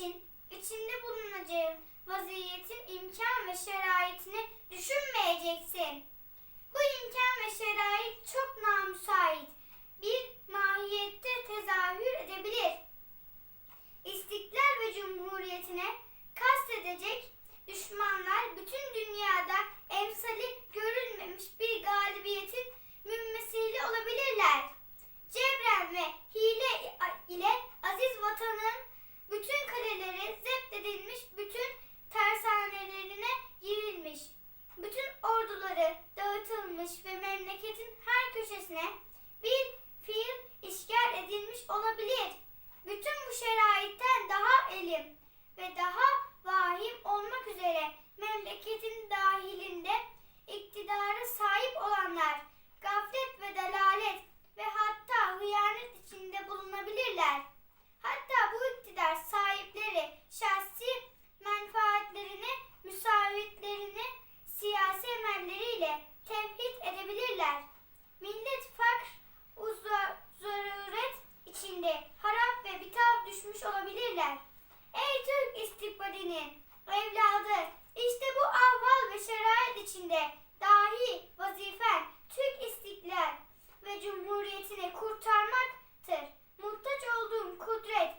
için içinde bulunacağım vaziyetin imkan ve şeraitini düşünmeyeceksin. Bu imkan ve şerait çok namüsait bir mahiyette tezahür edebilir. İstiklal ve cumhuriyetine kastedecek düşmanlar bütün dünya bilim ve daha vahim olmak üzere memleketin dahilinde iktidara sahip olanlar gaflet ve dalalet ve hatta hıyanet içinde bulunabilirler. Hatta bu iktidar sahipleri şahsi menfaatlerini, müsavitlerini siyasi emelleriyle tevhid edebilirler. Millet fakr, uzor, zaruret içinde harap ve bitap düşmüş olabilirler. Ey Türk istikbalinin evladı işte bu ahval ve şerait içinde dahi vazifen Türk istiklal ve cumhuriyetini kurtarmaktır. Muhtaç olduğum kudret